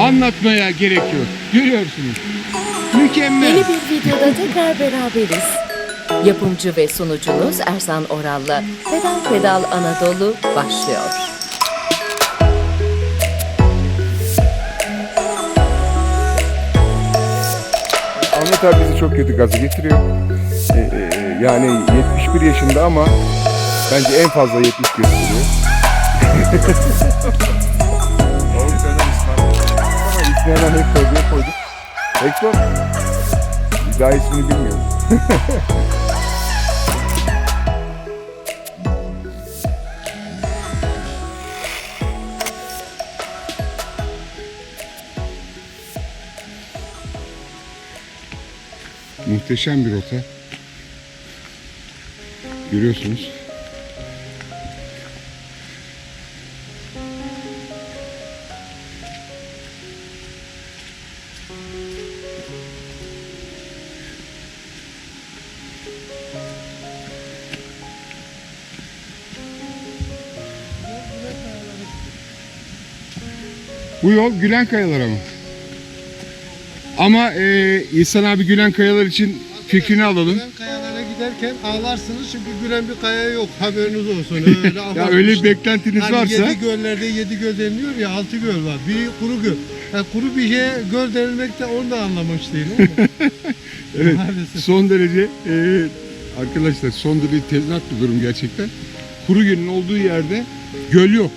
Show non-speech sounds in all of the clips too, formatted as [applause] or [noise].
Anlatmaya gerek yok. Görüyorsunuz. Mükemmel. Yeni bir videoda tekrar beraberiz. Yapımcı ve sunucunuz Ersan Oral'la Pedal Pedal Anadolu başlıyor. Ahmet abi bizi çok kötü gazı getiriyor. Ee, e, yani 71 yaşında ama bence en fazla 70 gösteriyor. [laughs] Oğlum söyle Ama ismi hemen Hector diye koyduk. Hector. Daha ismini bilmiyorum. Muhteşem bir rota. Görüyorsunuz. Bu yol Gülen Kayalara mı? Ama e, İhsan abi Gülen Kayalar için fikrini alalım. Gülen kayalara giderken ağlarsınız çünkü gülen bir kaya yok. Haberiniz olsun. [laughs] Öyle Ya öyle bir beklentiniz Hani varsa yedi göllerde yedi göl deniliyor ya altı göl var. Biri kuru göl. Yani kuru bir şeye göl denilmek de onu da anlamak değil ama. [laughs] evet, Maalesef. son derece e, arkadaşlar son derece tezat bir durum gerçekten. Kuru gölün olduğu yerde göl yok.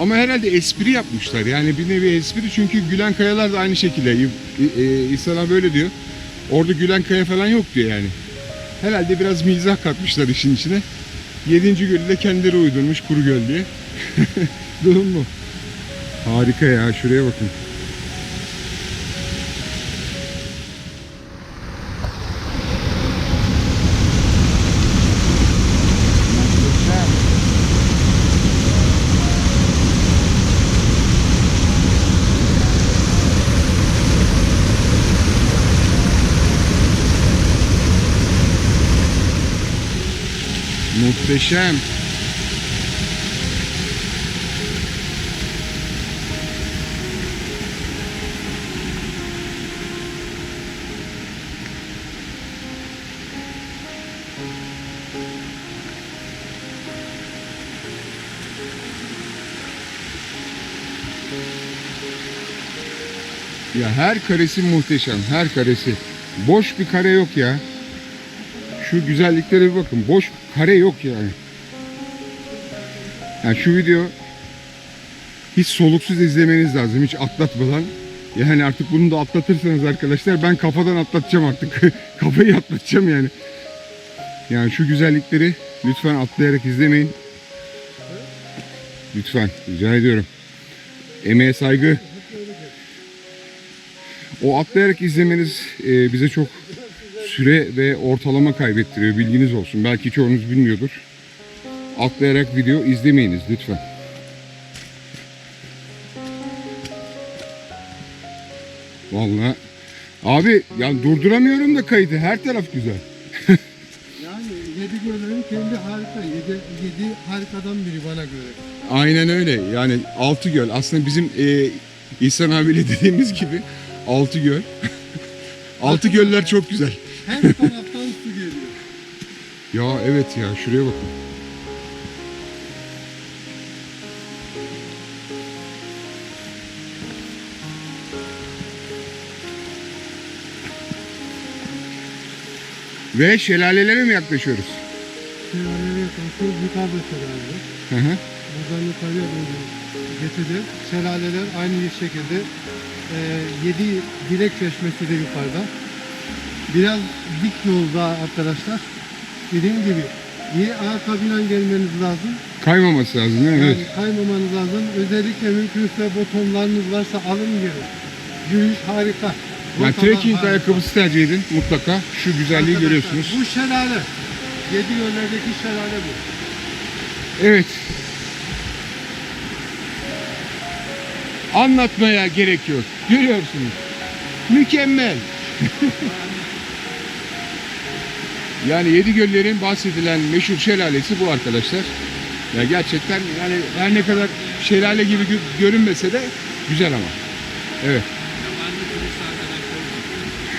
Ama herhalde espri yapmışlar. Yani bir nevi espri çünkü Gülen Kayalar da aynı şekilde. E, e, böyle diyor. Orada Gülen Kaya falan yok diyor yani. Herhalde biraz mizah katmışlar işin içine. Yedinci gölü de kendileri uydurmuş kuru göl diye. [laughs] Durum bu. Harika ya şuraya bakın. Muhteşem. Ya her karesi muhteşem, her karesi. Boş bir kare yok ya. Şu güzelliklere bir bakın. Boş kare yok yani. Yani şu video hiç soluksuz izlemeniz lazım. Hiç atlatmadan. Yani artık bunu da atlatırsanız arkadaşlar ben kafadan atlatacağım artık. [laughs] Kafayı atlatacağım yani. Yani şu güzellikleri lütfen atlayarak izlemeyin. Lütfen rica ediyorum. Emeğe saygı. O atlayarak izlemeniz e, bize çok süre ve ortalama kaybettiriyor. Bilginiz olsun. Belki çoğunuz bilmiyordur. Atlayarak video izlemeyiniz lütfen. Vallahi abi yani durduramıyorum da kaydı. Her taraf güzel. [laughs] yani yedi göllerin kendi harika. Yedi, yedi harikadan biri bana göre. Aynen öyle. Yani altı göl. Aslında bizim e, İhsan abiyle dediğimiz gibi altı göl. [laughs] altı göller çok güzel. Her taraftan su geliyor. Ya evet ya şuraya bakın. Ve şelalelere mi yaklaşıyoruz? Şelaleye yakın. Yukarıda şelale. Hı hı. Buradan yukarıya doğru geçeceğiz. Şelaleler aynı şekilde e, yedi direk çeşmesi de yukarıda. Biraz dik yolda arkadaşlar. Dediğim gibi iyi ayakkabıyla gelmeniz lazım. Kaymaması lazım değil mi? Yani Evet. kaymamanız lazım. Özellikle mümkünse botonlarınız varsa alın gelin. Yürüyüş harika. Yani trekking harika. ayakkabısı tercih edin mutlaka. Şu güzelliği Arkadaşlar, görüyorsunuz. Bu şelale. Yedi yönlerdeki şelale bu. Evet. Anlatmaya gerek yok. Görüyorsunuz. Mükemmel. [laughs] yani Yedi Göller'in bahsedilen meşhur şelalesi bu arkadaşlar. Ya gerçekten yani her ne kadar şelale gibi gö- görünmese de güzel ama. Evet.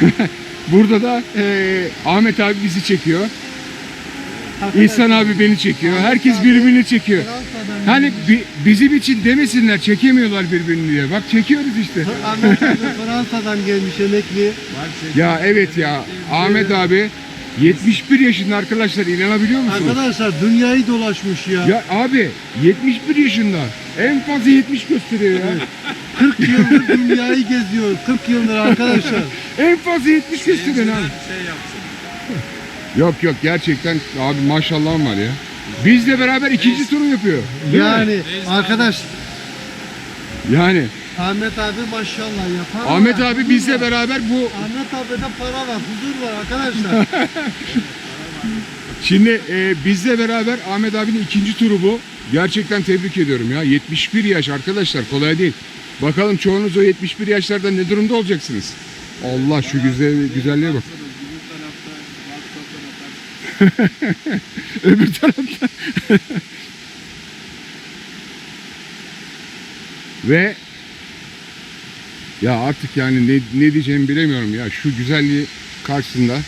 [laughs] Burada da eee, Ahmet abi bizi çekiyor. İhsan abi beni çekiyor. Herkes birbirini çekiyor. Hani bi- bizim için demesinler çekemiyorlar birbirini diye. Bak çekiyoruz işte. Ahmet abi Fransa'dan gelmiş emekli. Ya evet ya Ahmet abi 71 yaşında arkadaşlar inanabiliyor musunuz? Arkadaşlar dünyayı dolaşmış ya. Ya abi 71 yaşında en fazla 70 gösteriyor ya. 40 yıldır dünyayı geziyor. 40 yıldır arkadaşlar. [laughs] En fazla 70 gösteriyor abi. Yok yok gerçekten abi maşallah var ya. Bizle beraber ikinci turu yapıyor. Değil mi? yani arkadaş Yani Ahmet abi maşallah yapar. Ahmet var, abi bizle beraber bu Ahmet abi'de para var, huzur var arkadaşlar. [laughs] Şimdi e, bizle beraber Ahmet abinin ikinci turu bu. Gerçekten tebrik ediyorum ya. 71 yaş arkadaşlar kolay değil. Bakalım çoğunuz o 71 yaşlarda ne durumda olacaksınız? Allah şu güzel güzelliğe bak. [laughs] Öbür tarafta. [laughs] Ve ya artık yani ne, ne diyeceğimi bilemiyorum ya. Şu güzelliği karşısında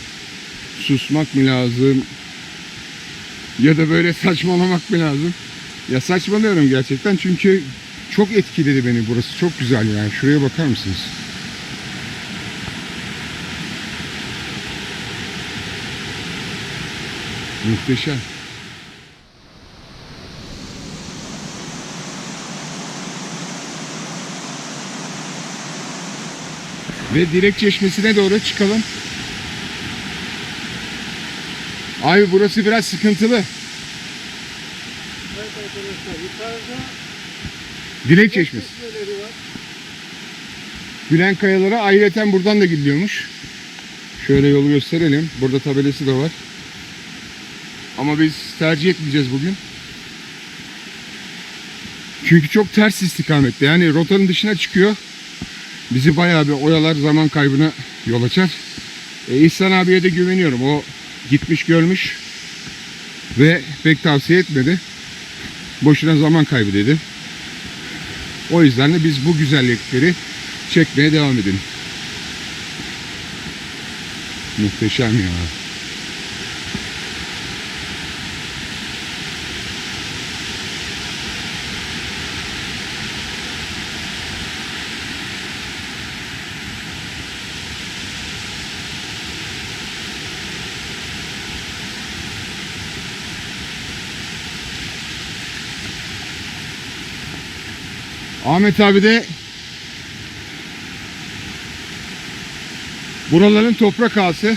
susmak mı lazım? Ya da böyle [laughs] saçmalamak mı lazım? Ya saçmalıyorum gerçekten çünkü çok etkiledi beni burası. Çok güzel yani. Şuraya bakar mısınız? Muhteşem. Ve Dilek Çeşmesi'ne doğru çıkalım. Abi burası biraz sıkıntılı. evet arkadaşlar yukarıda Dilek Çeşmesi. Gülen Kayalara ayrıca buradan da gidiliyormuş. Şöyle yolu gösterelim. Burada tabelası da var. Ama biz tercih etmeyeceğiz bugün. Çünkü çok ters istikamette. Yani rotanın dışına çıkıyor. Bizi bayağı bir oyalar zaman kaybına yol açar. E, İhsan abiye de güveniyorum. O gitmiş görmüş ve pek tavsiye etmedi. Boşuna zaman kaybı dedi. O yüzden de biz bu güzellikleri çekmeye devam edelim. Muhteşem ya. Ahmet abi de buraların toprak ağası.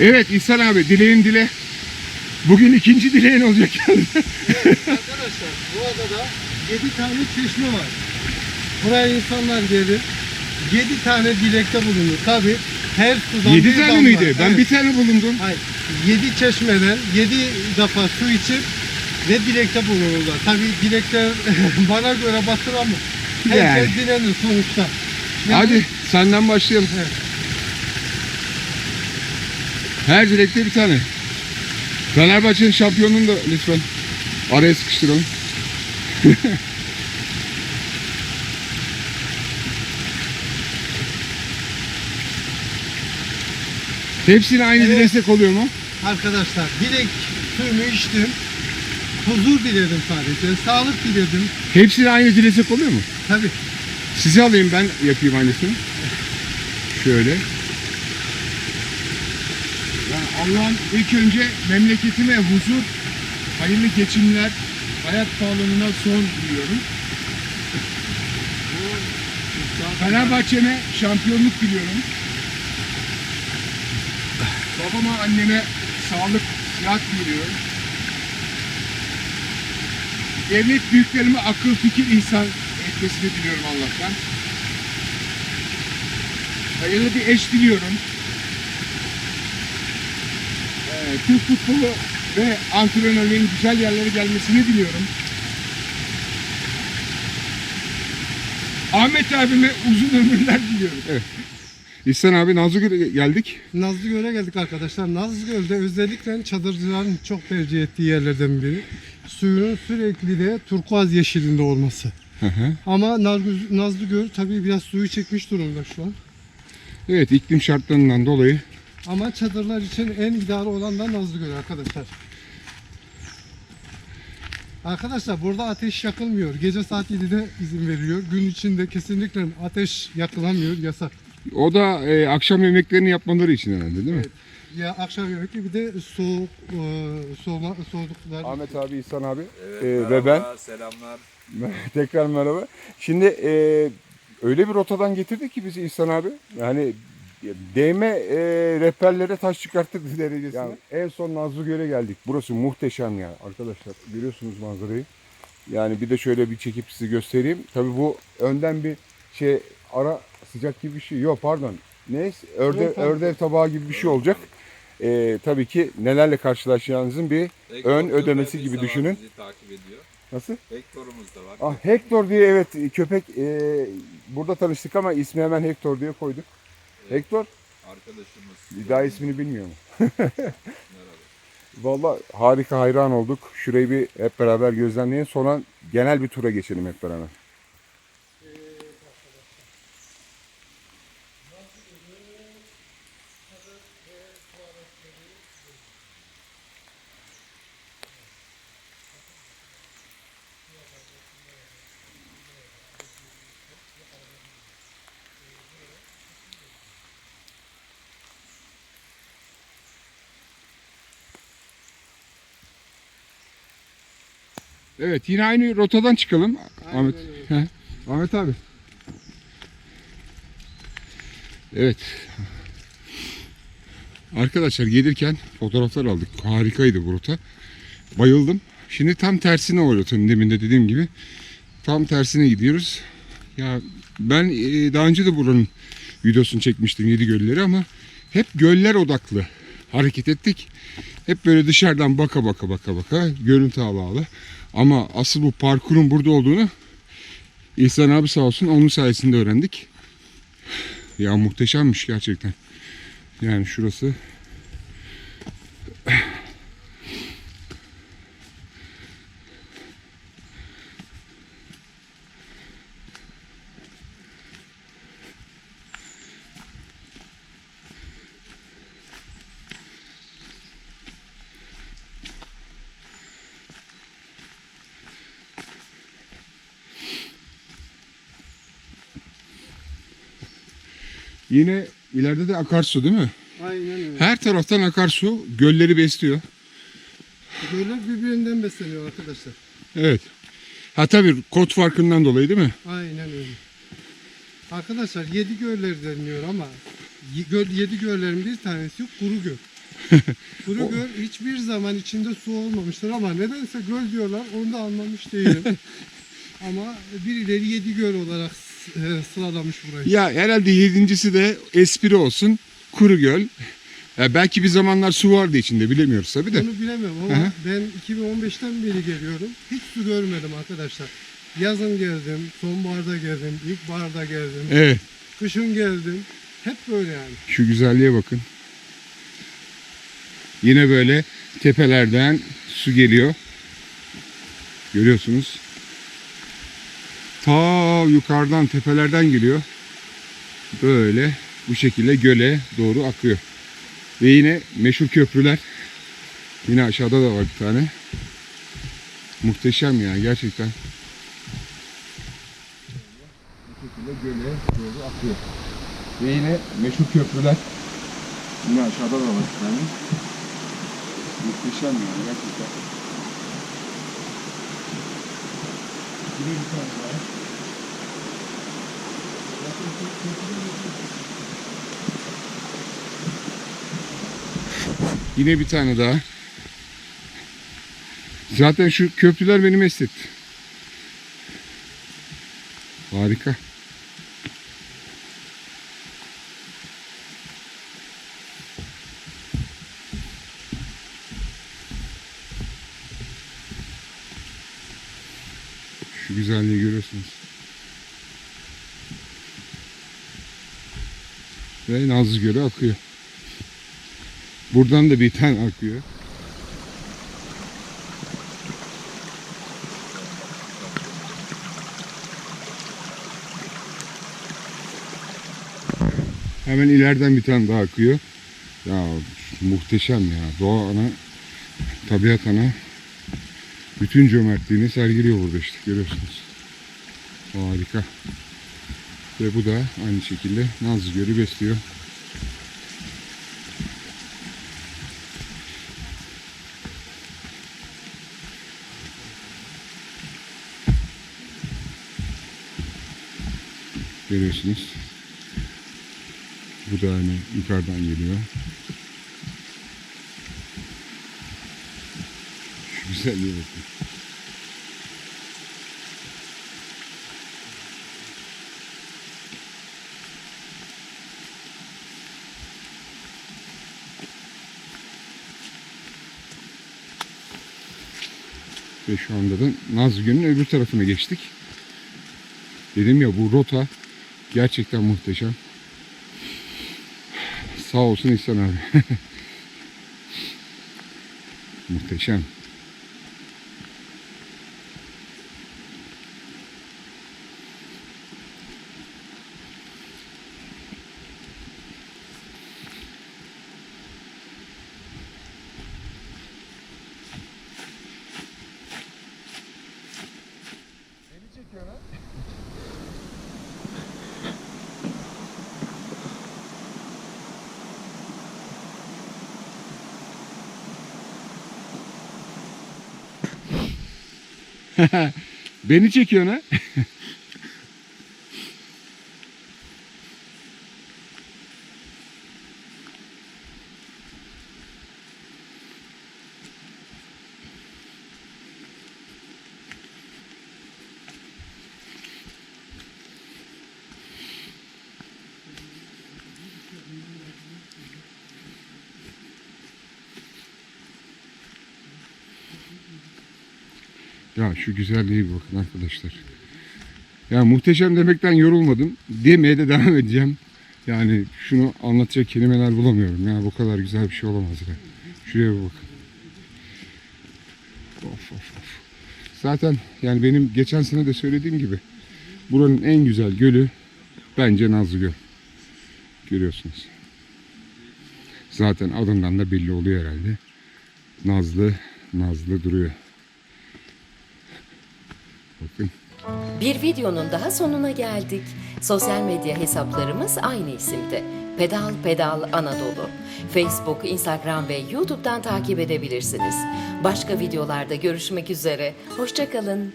Evet İhsan abi dileğin dile. Bugün ikinci dileğin olacak yani. [laughs] Arkadaşlar bu adada 7 tane çeşme var. Buraya insanlar gelir. 7 tane dilekte bulunur. Tabi her sudan 7 bir tane damla. miydi? Ben Evet. bir tane bulundum. Hayır. 7 çeşmeden 7 defa su içip ve dilekte bulunurlar. Tabi dilekler [laughs] bana göre batır ama herkes Yani. dilenir sonuçta. Yani Hadi senden başlayalım. Evet. Her dilekte bir tane. Fenerbahçe'nin şampiyonluğunu da lütfen araya sıkıştıralım. [laughs] Hepsine aynı Evet. destek oluyor mu? Arkadaşlar dilek suyumu içtim. Huzur diledim sadece. Sağlık diledim. Hepsine aynı destek oluyor mu? Tabi. Sizi alayım ben yapayım aynısını. Şöyle. Yani Allah'ım ilk önce memleketime huzur, hayırlı geçimler, hayat pahalılığına son diliyorum. Fenerbahçe'me şampiyonluk diliyorum. Babama, anneme sağlık, sıhhat diliyorum. Devlet büyüklerime akıl, fikir, ihsan etmesini diliyorum Allah'tan. Hayırlı bir eş diliyorum. Ee, Türk futbolu ve antrenörlerin güzel yerlere gelmesini diliyorum. Ahmet abime uzun ömürler diliyorum. Evet. İhsan abi Nazlıgöl'e geldik. Nazlıgöl'e geldik arkadaşlar. Nazlıgöl'de özellikle çadırcıların çok tercih ettiği yerlerden biri. Suyunun sürekli de turkuaz yeşilinde olması. Hı hı. Ama Nazlı- Nazlıgöl tabii biraz suyu çekmiş durumda şu an. evet iklim şartlarından dolayı Ama çadırlar için en ideal olan da Nazlıgöl arkadaşlar. Arkadaşlar burada ateş yakılmıyor. Gece saat 7'de izin veriliyor. Gün içinde kesinlikle ateş yakılamıyor. Yasak. O da e, akşam yemeklerini yapmaları için herhalde değil mi? Evet. Ya akşam yemekli bir de soğuk e, soğuma, soğuduklar. Ahmet abi, İhsan abi Evet, e, merhaba, ve ben. Selamlar. [laughs] Tekrar merhaba. Şimdi e, öyle bir rotadan getirdik ki bizi İhsan abi. Yani değme e, rehberlere taş çıkarttık derecesine. Yani en son Nazlıgöl'e geldik. Burası muhteşem ya arkadaşlar. Görüyorsunuz manzarayı. Yani bir de şöyle bir çekip size göstereyim. Tabii bu önden bir şey ara sıcak gibi bir şey. Yok pardon. Neyse örde, Yok, pardon. ördev tabağı gibi bir şey olacak. E, tabii ki nelerle karşılaşacağınızın bir Hector ön ödemesi gibi düşünün. Nasıl? Hector'umuz da var. Ah Hector diye evet köpek e, burada tanıştık ama ismi hemen Hector diye koyduk. Hector Arkadaşımız. daha ismini bilmiyorum. Merhaba. [laughs] Vallahi harika hayran olduk. Şurayı bir hep beraber gözlemleyin. Sonra genel bir tura geçelim hep beraber. Evet yine aynı rotadan çıkalım. Ahmet. öyle. Ahmet abi. Evet. Arkadaşlar gelirken fotoğraflar aldık. Harikaydı bu rota. Bayıldım. Şimdi tam tersine o rotanın demin de dediğim gibi. Tam tersine gidiyoruz. Ya ben e, daha önce de buranın videosunu çekmiştim yedi gölleri ama hep göller odaklı hareket ettik. Hep böyle dışarıdan baka baka baka baka görüntü ala ala. Ama asıl bu parkurun burada olduğunu İhsan abi sağ olsun onun sayesinde öğrendik. Ya muhteşemmiş gerçekten. Yani şurası yine ileride de akarsu değil mi? Aynen öyle. Her taraftan akarsu gölleri besliyor. Göller birbirinden besleniyor arkadaşlar. Evet. Ha tabii kod farkından dolayı değil mi? Aynen öyle. Arkadaşlar yedi göller deniliyor ama göl, yedi göllerin bir tanesi kuru göl. [laughs] Kuru göl hiçbir zaman içinde su olmamıştır ama nedense göl diyorlar onu da anlamış değilim. [laughs] ama birileri yedi göl olarak sıralamış burayı. Ya herhalde yedincisi de espri olsun. Kuru göl. Ya belki bir zamanlar su vardı içinde bilemiyoruz tabii de. Onu bilemem ama hı. ben 2015'ten beri geliyorum. Hiç su görmedim arkadaşlar. Yazın geldim, sonbaharda geldim, ilkbaharda geldim, Evet. kışın geldim. Hep böyle yani. Şu güzelliğe bakın. Yine böyle tepelerden su geliyor. Görüyorsunuz. Ta yukarıdan tepelerden geliyor. Böyle bu şekilde göle doğru akıyor. Ve yine meşhur köprüler. Yine aşağıda da var bir tane. Muhteşem ya gerçekten. Bu şekilde göle doğru akıyor. Ve yine meşhur köprüler. Yine aşağıda da var bir tane. Muhteşem yani gerçekten. Yine bir tane daha. Zaten şu köprüler beni mest etti. Harika. Şu güzelliği görüyorsunuz. Ve Nazlı Gölü akıyor. Buradan da bir tane akıyor. Hemen ileriden bir tane daha akıyor. Ya muhteşem ya. Doğa ana, tabiat ana bütün cömertliğini sergiliyor burada işte görüyorsunuz. Harika. Ve bu da aynı şekilde Nazlı Gölü besliyor. Görüyorsunuz. Bu da hani yukarıdan geliyor. Güzelliğe bakın. Ve şu anda da Nazlı Gölü'nün öbür tarafına geçtik. Dedim ya bu rota gerçekten muhteşem. Sağ olsun İhsan abi. [laughs] muhteşem. Beni çekiyor ha. Ya şu güzelliğe bir bakın arkadaşlar. Ya muhteşem demekten yorulmadım. Demeye de [laughs] devam edeceğim. Yani şunu anlatacak kelimeler bulamıyorum. Ya bu kadar güzel bir şey olamaz ya. Şuraya bir bakın. Of of of. Zaten yani benim geçen sene de söylediğim gibi buranın en güzel gölü bence Nazlı Göl. Görüyorsunuz. Zaten adından da belli oluyor herhalde. Nazlı, Nazlı duruyor. Bir videonun daha sonuna geldik. Sosyal medya hesaplarımız aynı isimde. Pedal Pedal Anadolu. Facebook, Instagram ve YouTube'dan takip edebilirsiniz. Başka videolarda görüşmek üzere. Hoşçakalın.